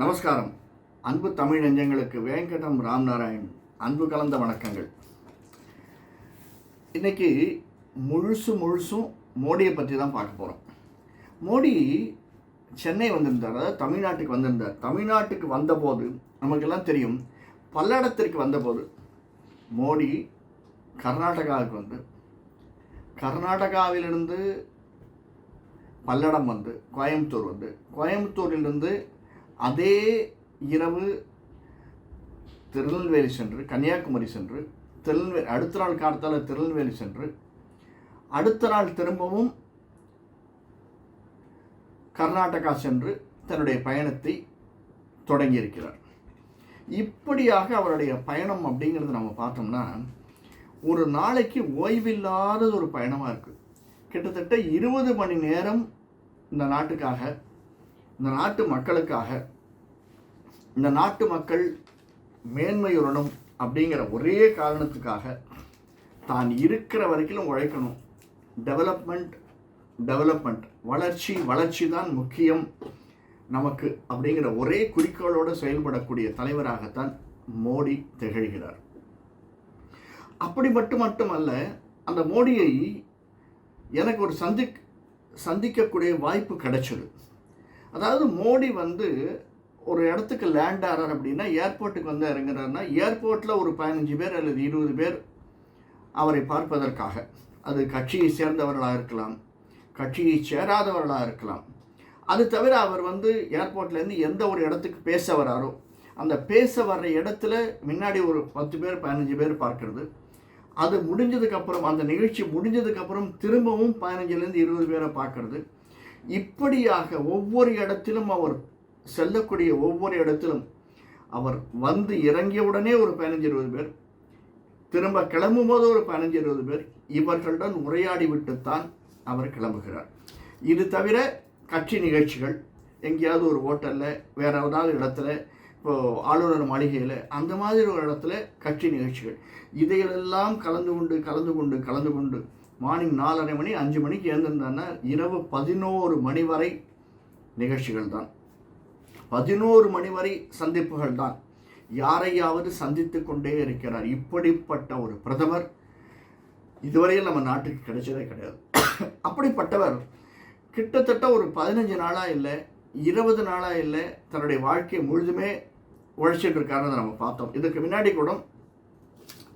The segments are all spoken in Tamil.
நமஸ்காரம். அன்பு தமிழ் நெஞ்சங்களுக்கு வேங்கடம் ராம்நாராயண். அன்பு கலந்த வணக்கங்கள். இன்னைக்கு முழுசு முழுசும் மோடியை பற்றி தான் பார்க்க போகிறோம் மோடி சென்னை வந்திருந்தார் அதாவது தமிழ்நாட்டுக்கு வந்திருந்தார். தமிழ்நாட்டுக்கு வந்தபோது நமக்கெல்லாம் தெரியும் பல்லடத்திற்கு வந்தபோது மோடி கர்நாடகாவுக்கு வந்து கர்நாடகாவிலிருந்து பல்லடம் வந்து கோயம்புத்தூர் வந்து கோயம்புத்தூரிலிருந்து அதே இரவு திருநெல்வேலி சென்று கன்னியாகுமரி சென்று திருநெல்வேலி அடுத்த நாள் காலத்தால் திருநெல்வேலி சென்று அடுத்த நாள் திரும்பவும் கர்நாடகா சென்று தன்னுடைய பயணத்தை தொடங்கியிருக்கிறார். இப்படியாக அவருடைய பயணம் அப்படிங்கிறது நம்ம பார்த்தோம்னா ஒரு நாளைக்கு ஓய்வில்லாத ஒரு பயணமாக இருக்குது கிட்டத்தட்ட இருபது மணி நேரம் இந்த நாட்டுக்காக இந்த நாட்டு மக்களுக்காக இந்த நாட்டு மக்கள் மேன்மையுறணும் அப்படிங்கிற ஒரே காரணத்துக்காக தான் இருக்கிற வரைக்கும் உழைக்கணும். டெவலப்மெண்ட் டெவலப்மெண்ட் வளர்ச்சி வளர்ச்சி தான் முக்கியம். நமக்கு அப்படிங்கிற ஒரே குறிக்கோளோடு செயல்படக்கூடிய தலைவராகத்தான் மோடி திகழ்கிறார். அப்படி மட்டும் மட்டுமல்ல அந்த மோடியை எனக்கு ஒரு சந்தி சந்திக்கக்கூடிய வாய்ப்பு கிடைச்சது. அதாவது மோடி வந்து ஒரு இடத்துக்கு லேண்ட் ஆகிறார் அப்படின்னா ஏர்போர்ட்டுக்கு வந்து இறங்குறாருன்னா ஏர்போர்ட்டில் ஒரு பதினஞ்சு பேர் அல்லது இருபது பேர் அவரை பார்ப்பதற்காக. அது கட்சியை சேர்ந்தவர்களாக இருக்கலாம் கட்சியை சேராதவர்களாக இருக்கலாம். அது தவிர அவர் வந்து ஏர்போர்ட்லேருந்து எந்த ஒரு இடத்துக்கு பேச வராரோ அந்த பேச வர்ற இடத்துல முன்னாடி ஒரு பத்து பேர் பதினஞ்சு பேர் பார்க்கறது. அது முடிஞ்சதுக்கப்புறம் அந்த நிகழ்ச்சி முடிஞ்சதுக்கப்புறம் திரும்பவும் பதினஞ்சுலேருந்து இருபது பேரை பார்க்கறது. இப்படியாக ஒவ்வொரு இடத்திலும் அவர் செல்லக்கூடிய ஒவ்வொரு இடத்திலும் அவர் வந்து இறங்கிய உடனே ஒரு பதினஞ்சு இருபது பேர். திரும்ப கிளம்பும் போது ஒரு பதினஞ்சு இருபது பேர். இவர்களுடன் உரையாடி விட்டுத்தான் அவர் கிளம்புகிறார். இது தவிர கட்சி நிகழ்ச்சிகள் எங்கேயாவது ஒரு ஹோட்டலில் வேற ஏதாவது இடத்துல இப்போது ஆளுநர் மாளிகையில் அந்த மாதிரி ஒரு இடத்துல கட்சி நிகழ்ச்சிகள். இதையெல்லாம் கலந்து கொண்டு கலந்து கொண்டு கலந்து கொண்டு மார்னிங் நாலரை மணி அஞ்சு மணிக்கு எழுந்திருந்தான்னா இரவு பதினோரு மணி வரை நிகழ்ச்சிகள் தான். பதினோரு மணி வரை சந்திப்புகள் தான். யாரையாவது சந்தித்து கொண்டே இருக்கிறார். இப்படிப்பட்ட ஒரு பிரதமர் இதுவரையில் நம்ம நாட்டுக்கு கிடைச்சதே கிடையாது. அப்படிப்பட்டவர் கிட்டத்தட்ட ஒரு பதினஞ்சு நாளாக இல்லை இருபது நாளாக இல்லை தன்னுடைய வாழ்க்கையை முழுதுமே உழைச்சிட்டு இருக்காருன்னு நம்ம பார்த்தோம். இதுக்கு முன்னாடி கூட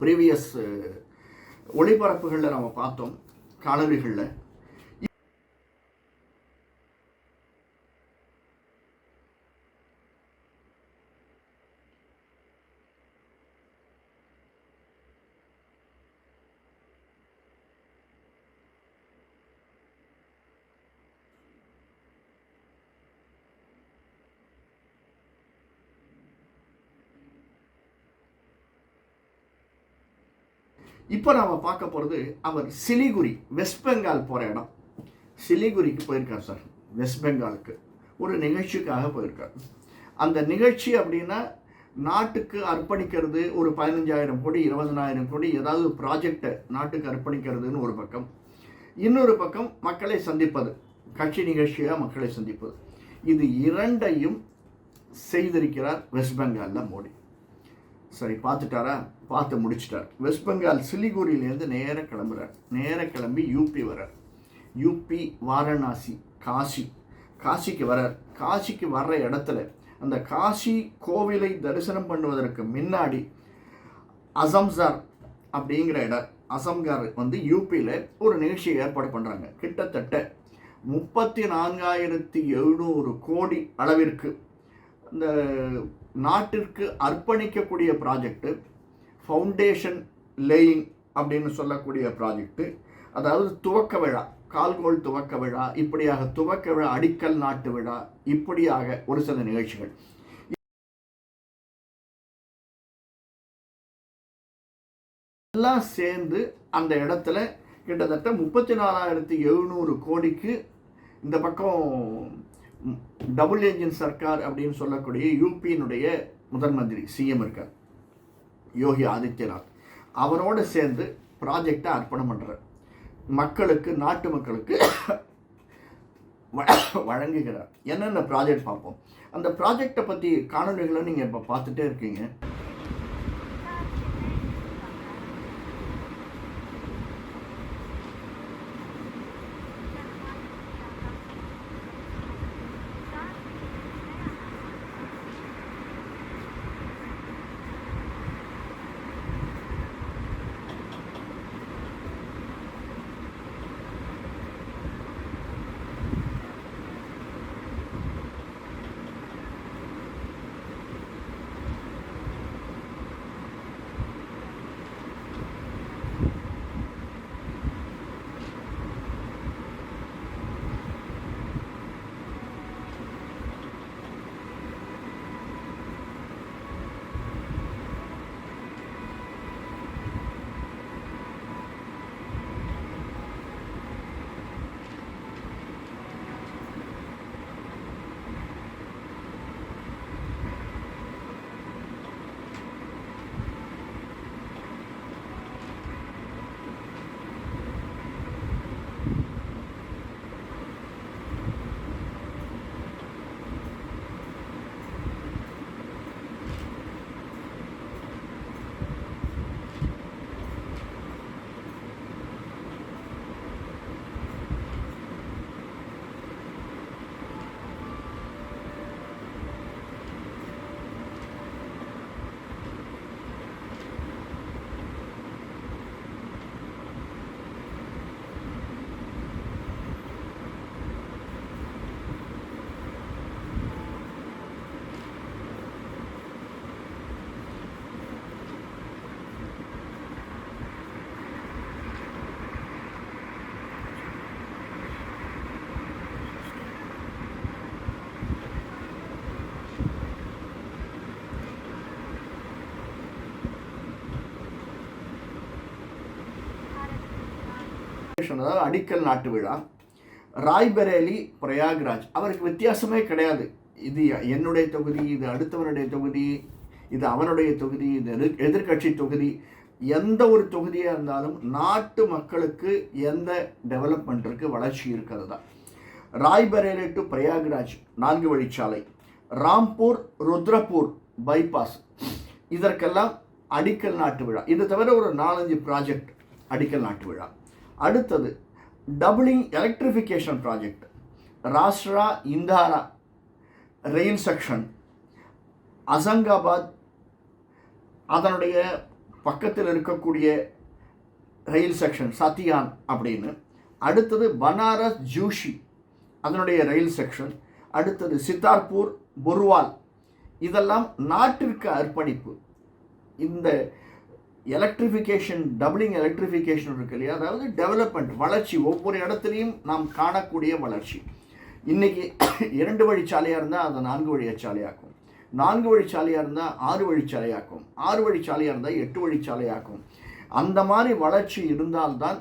ப்ரீவியஸ் ஒளிபரப்புகளில் நம்ம பார்த்தோம் காணொலிகளில் இப்போ நாம் பார்க்க போகிறது அவர் சிலிகுரி வெஸ்ட் பெங்கால் போகிற இடம். சிலிகுரிக்கு போயிருக்கார் சார் வெஸ்ட் பெங்காலுக்கு. ஒரு நிகழ்ச்சிக்காக போயிருக்கார். அந்த நிகழ்ச்சி அப்படின்னா நாட்டுக்கு அர்ப்பணிக்கிறது ஒரு பதினஞ்சாயிரம் கோடி இருபதனாயிரம் கோடி ஏதாவது ஒரு ப்ராஜெக்டை நாட்டுக்கு அர்ப்பணிக்கிறதுன்னு ஒரு பக்கம். இன்னொரு பக்கம் மக்களை சந்திப்பது கட்சி நிகழ்ச்சியாக மக்களை சந்திப்பது. இது இரண்டையும் செய்திருக்கிறார் வெஸ்ட் பெங்காலில் மோடி. சரி பார்த்துட்டாரா? பார்த்து முடிச்சிட்டார். வெஸ்ட் பெங்கால் சிலிகுரியிலேருந்து நேராக கிளம்புறார். நேராக கிளம்பி யூபி வரார் யூபி வாரணாசி காசி. காசிக்கு வரார் காசிக்கு வர்ற இடத்துல அந்த காசி கோவிலை தரிசனம் பண்ணுவதற்கு முன்னாடி அசம்சார் அப்படிங்கிற இடம் அசம்கார் வந்து யூபியில் ஒரு நிகழ்ச்சியை ஏற்பாடு பண்ணுறாங்க கிட்டத்தட்ட முப்பத்தி நான்காயிரத்தி எழுநூறு கோடி அளவிற்கு இந்த நாட்டிற்கு அர்ப்பணிக்கக்கூடிய ப்ராஜெக்ட்டு ஃபவுண்டேஷன் லேயிங் அப்படின்னு சொல்லக்கூடிய ப்ராஜெக்ட்டு அதாவது துவக்க விழா கால்கோள் துவக்க விழா இப்படியாக துவக்க விழா அடிக்கல் நாட்டு விழா இப்படியாக ஒரு சில நிகழ்ச்சிகள். எல்லாம் சேர்ந்து அந்த இடத்துல கிட்டத்தட்ட முப்பத்தி நாலாயிரத்தி எழுநூறு கோடிக்கு இந்த பக்கம் டபுள் ஏஞ்சின் சர்க்கார் அப்படின்னு சொல்லக்கூடிய யூபியினுடைய முதன் மந்திரி சிஎம் இருக்கார் யோகி ஆதித்யநாத். அவரோடு சேர்ந்து ப்ராஜெக்டை அர்ப்பணம் பண்ணுறார் மக்களுக்கு நாட்டு மக்களுக்கு வழங்குகிறார். என்னென்ன ப்ராஜெக்ட் பார்ப்போம்? அந்த ப்ராஜெக்டை பற்றி காணொலிகளை நீங்கள் இப்போ பார்த்துட்டே இருக்கீங்க. அதாவது அடிக்கல் நாட்டு விழா. ராய்பரேலி பிரயாக்ராஜ். அவருக்கு வித்தியாசமே கிடையாது. இது என்னுடைய தொகுதி இது அடுத்தவனுடைய தொகுதி இது அவனுடைய தொகுதி இது எதிர் எதிர்க்கட்சி தொகுதி. எந்த ஒரு தொகுதியாக இருந்தாலும் நாட்டு மக்களுக்கு எந்த டெவலப்மெண்ட் இருக்குது வளர்ச்சி இருக்கிறது? தான் ராய்பரேலி டு பிரயாக்ராஜ் நான்கு வழிச்சாலை. ராம்பூர் ருத்ரப்பூர் பைபாஸ் இதற்கெல்லாம் அடிக்கல் நாட்டு விழா. இது தவிர ஒரு நாலஞ்சு ப்ராஜெக்ட் அடிக்கல் நாட்டு விழா. அடுத்தது டபுளிங் எலக்ட்ரிஃபிகேஷன் ப்ராஜெக்ட் ராஷ்ட்ரா இந்தாரா ரயில் செக்ஷன் அசங்காபாத் அதனுடைய பக்கத்தில் இருக்கக்கூடிய ரயில் செக்ஷன் சத்தியான் அப்படின்னு. அடுத்தது பனாரஸ் ஜூஷி அதனுடைய ரயில் செக்ஷன் அடுத்தது சித்தார்பூர் புர்வால் இதெல்லாம் நாட்டிற்கு அர்ப்பணிப்பு. இந்த எலக்ட்ரிஃபிகேஷன் டபுளிங் எலக்ட்ரிஃபிகேஷன் இருக்கு இல்லையா? அதாவது டெவலப்மெண்ட் வளர்ச்சி. ஒவ்வொரு இடத்துலையும் நாம் காணக்கூடிய வளர்ச்சி. இன்றைக்கி இரண்டு வழிச்சாலையாக இருந்தால் அதை நான்கு வழிச்சாலையாக்கும் நான்கு வழிச்சாலையாக இருந்தால் ஆறு வழிச்சாலையாக்கும் ஆறு வழிச்சாலையாக இருந்தால் எட்டு வழிச்சாலையாக்கும் அந்த மாதிரி வளர்ச்சி இருந்தால்தான்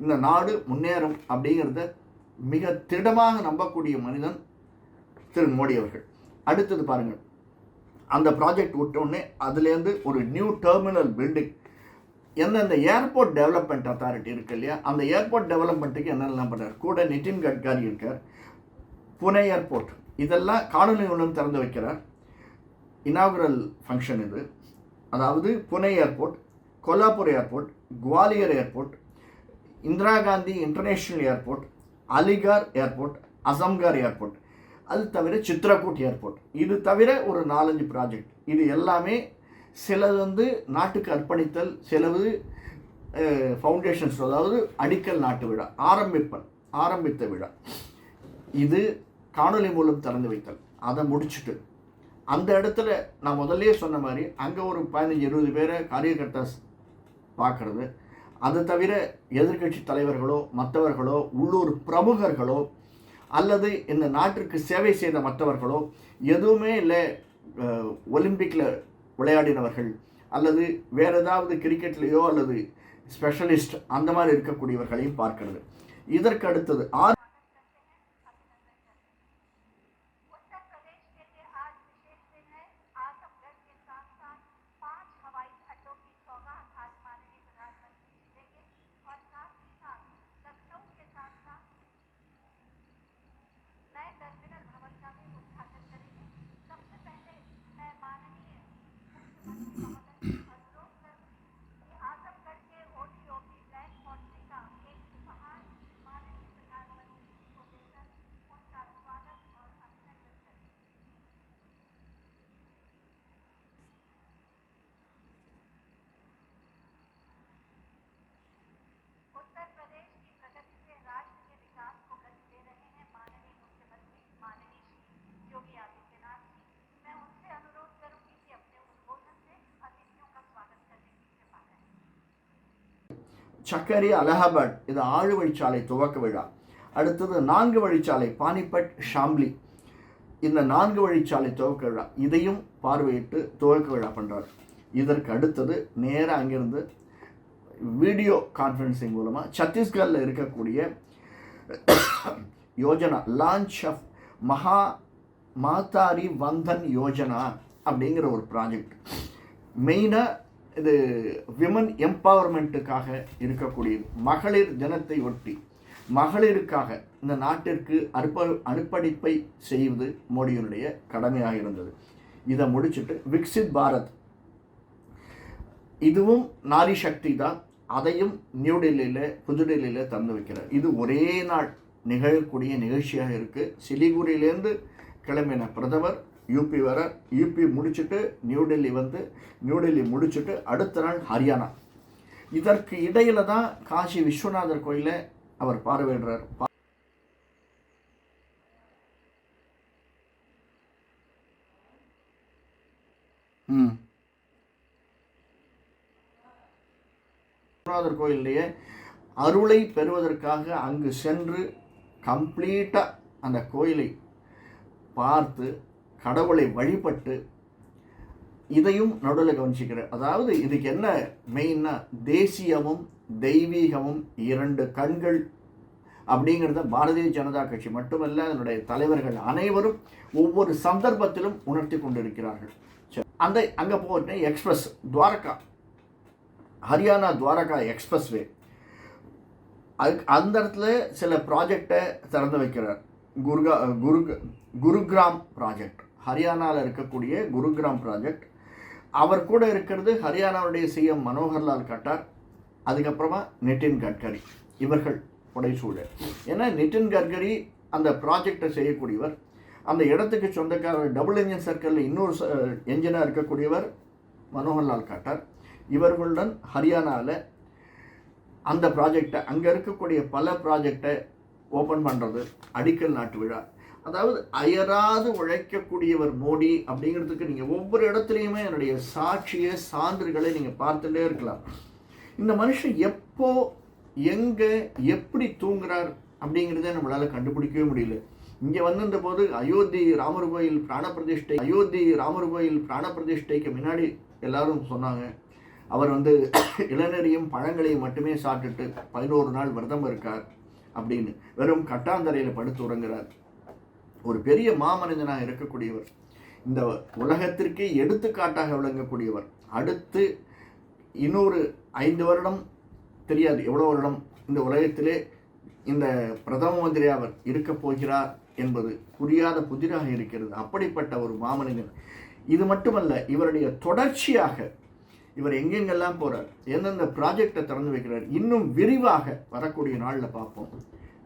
இந்த நாடு முன்னேறும் அப்படிங்கிறத மிக திடமாக நம்பக்கூடிய மனிதன் திரு மோடி அவர்கள். அடுத்தது பாருங்கள். அந்த ப்ராஜெக்ட் விட்டோடனே அதுலேருந்து ஒரு நியூ டெர்மினல் பில்டிங் எந்தெந்த ஏர்போர்ட் டெவலப்மெண்ட் அத்தாரிட்டி இருக்கு இல்லையா? அந்த ஏர்போர்ட் டெவலப்மெண்ட்டுக்கு என்னெல்லாம் பண்ணுறார் கூட நிதின் கட்காரி இருக்கார். புனே ஏர்போர்ட் இதெல்லாம் காணொலி ஒன்றும் திறந்து வைக்கிறார். இனாகுரல் ஃபங்க்ஷன் இது. அதாவது Pune airport Kolhapur airport Gwalior airport Indira Gandhi international airport Aligarh airport Azamgarh airport அது தவிர சித்ரகூட் ஏர்போர்ட். இது தவிர ஒரு நாலஞ்சு ப்ராஜெக்ட் இது எல்லாமே சிலது வந்து நாட்டுக்கு அர்ப்பணித்தல் சிலது ஃபவுண்டேஷன்ஸ் அதாவது அடிக்கல் நாட்டு விழா ஆரம்பிப்பன் ஆரம்பித்த விழா. இது காணொலி மூலம் திறந்து வைத்தல். அதை முடிச்சுட்டு அந்த இடத்துல நான் முதல்லயே சொன்ன மாதிரி அங்கே ஒரு பதினஞ்சு இருபது பேரை காரியகர்த்தாஸ் பார்க்குறது. அது தவிர எதிர்க்கட்சி தலைவர்களோ மற்றவர்களோ உள்ளூர் பிரமுகர்களோ அல்லது இந்த நாட்டிற்கு சேவை செய்த மற்றவர்களோ எதுவுமே இல்லை ஒலிம்பிக்கில் விளையாடினவர்கள் அல்லது வேற ஏதாவது கிரிக்கெட்லேயோ அல்லது ஸ்பெஷலிஸ்ட் அந்த மாதிரி இருக்கக்கூடியவர்களையும் பார்க்கிறது. இதற்கு அடுத்தது ஆர். சக்கரி அலகாபாத் இது ஆறு வழிச்சாலை துவக்க விழா. அடுத்தது நான்கு வழிச்சாலை பானிபட் ஷாம்லி. இந்த நான்கு வழிச்சாலை துவக்க விழா. இதையும் பார்வையிட்டு துவக்க விழா பண்ணுறார் இதற்கு அடுத்தது நேராக அங்கிருந்து வீடியோ கான்ஃபரன்சிங் மூலமாக சத்தீஸ்கரில் இருக்கக்கூடிய யோஜனா லான்ச் ஆஃப் மகா மாதாரி வந்தன் யோஜனா அப்படிங்கிற ஒரு ப்ராஜெக்ட் மெயினாக இது விமன் எம்பவர்மெண்ட்டுக்காக இருக்கக்கூடிய மகளிர் தினத்தை ஒட்டி மகளிருக்காக இந்த நாட்டிற்கு அர்ப்ப அர்ப்பணிப்பை செய்வது மோடியினுடைய கடமையாக இருந்தது. இதை முடிச்சுட்டு விக்சித் பாரத். இதுவும் நாரி சக்தி தான். அதையும் நியூடெல்லியில் புதுடெல்லியில் திறந்து வைக்கிறார். இது ஒரே நாள் நிகழக்கூடிய நிகழ்ச்சியாக இருக்குது சிலிகுரியிலேருந்து கிளம்பின பிரதமர் யூபி வர யூபி முடிச்சுட்டு நியூ டெல்லி வந்து நியூ டெல்லி முடிச்சுட்டு அடுத்த நாள் ஹரியானா. இதற்கு இடையில் தான் காசி விஸ்வநாதர் கோயிலை அவர் பார்வையிடுறார். ம். விஸ்வநாதர் கோயிலுடைய அருளை பெறுவதற்காக அங்கு சென்று கம்ப்ளீட்டாக அந்த கோயிலை பார்த்து கடவுளை வழிபட்டு இதையும் நடுவில் கவனிச்சுக்கிறார் அதாவது இதுக்கு என்ன மெயின்னா தேசியமும் தெய்வீகமும் இரண்டு கண்கள் அப்படிங்கிறத பாரதிய ஜனதா கட்சி மட்டுமல்ல அதனுடைய தலைவர்கள் அனைவரும் ஒவ்வொரு சந்தர்ப்பத்திலும் உணர்த்தி கொண்டிருக்கிறார்கள். சரி. அந்த அங்கே போகிறேன் எக்ஸ்பிரஸ் துவாரகா ஹரியானா துவாரகா எக்ஸ்பிரஸ்வே. அதுக்கு அந்த இடத்துல சில ப்ராஜெக்டை திறந்து வைக்கிறார். குருகா குரு குருகிராம் ப்ராஜெக்ட் ஹரியானாவில் இருக்கக்கூடிய குருகிராம் ப்ராஜெக்ட் அவர் கூட இருக்கிறது ஹரியானாவுடைய சிஎம் மனோகர்லால் கட்டார். அதுக்கப்புறமா நிதின் கட்கரி. இவர்கள் புடைசூழ ஏன்னா நிதின் கட்கரி அந்த ப்ராஜெக்டை செய்யக்கூடியவர். அந்த இடத்துக்கு சொந்தக்காரர் டபுள் இன்ஜின் சர்க்கிளில் இன்னொரு என்ஜினாக இருக்கக்கூடியவர் மனோகர்லால் கட்டார். இவர்களுடன் ஹரியானாவில் அந்த ப்ராஜெக்டை அங்கே இருக்கக்கூடிய பல ப்ராஜெக்டை ஓப்பன் பண்ணுறது அடிக்கல் நாட்டு விழா. அதாவது அயராது உழைக்கக்கூடியவர் மோடி அப்படிங்கிறதுக்கு நீங்கள் ஒவ்வொரு இடத்துலையுமே என்னுடைய சாட்சியை சான்றுகளை நீங்கள் பார்த்துட்டே இருக்கலாம். இந்த மனுஷன் எப்போ எங்கே எப்படி தூங்குறார் அப்படிங்கிறத நம்மளால் கண்டுபிடிக்கவே முடியல. இங்கே வந்திருந்த போது அயோத்தி ராமர் கோயில் பிராண பிரதிஷ்டை அயோத்தி ராமர் கோயில் பிராண பிரதிஷ்டைக்கு முன்னாடி எல்லாரும் சொன்னாங்க. அவர் வந்து இளநீரையும் பழங்களையும் மட்டுமே சாப்பிட்டுட்டு பதினோரு நாள் விரதம் இருக்கார் அப்படின்னு. வெறும் கட்டாந்தரையில் படுத்து உறங்குறார். ஒரு பெரிய மாமனிதனாக இருக்கக்கூடியவர். இந்த உலகத்திற்கே எடுத்துக்காட்டாக விளங்கக்கூடியவர். அடுத்து இன்னொரு ஐந்து வருடம் தெரியாது எவ்வளோ வருடம் இந்த உலகத்திலே இந்த பிரதம மந்திரி அவர் இருக்கப் போகிறார் என்பது புரியாத புதிராக இருக்கிறது. அப்படிப்பட்ட ஒரு மாமனிதன். இது மட்டுமல்ல இவருடைய தொடர்ச்சியாக இவர் எங்கெங்கெல்லாம் போகிறார் எந்தெந்த ப்ராஜெக்டை திறந்து வைக்கிறார் இன்னும் விரிவாக வரக்கூடிய நாளில் பார்ப்போம்.